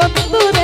বন্ধুরা।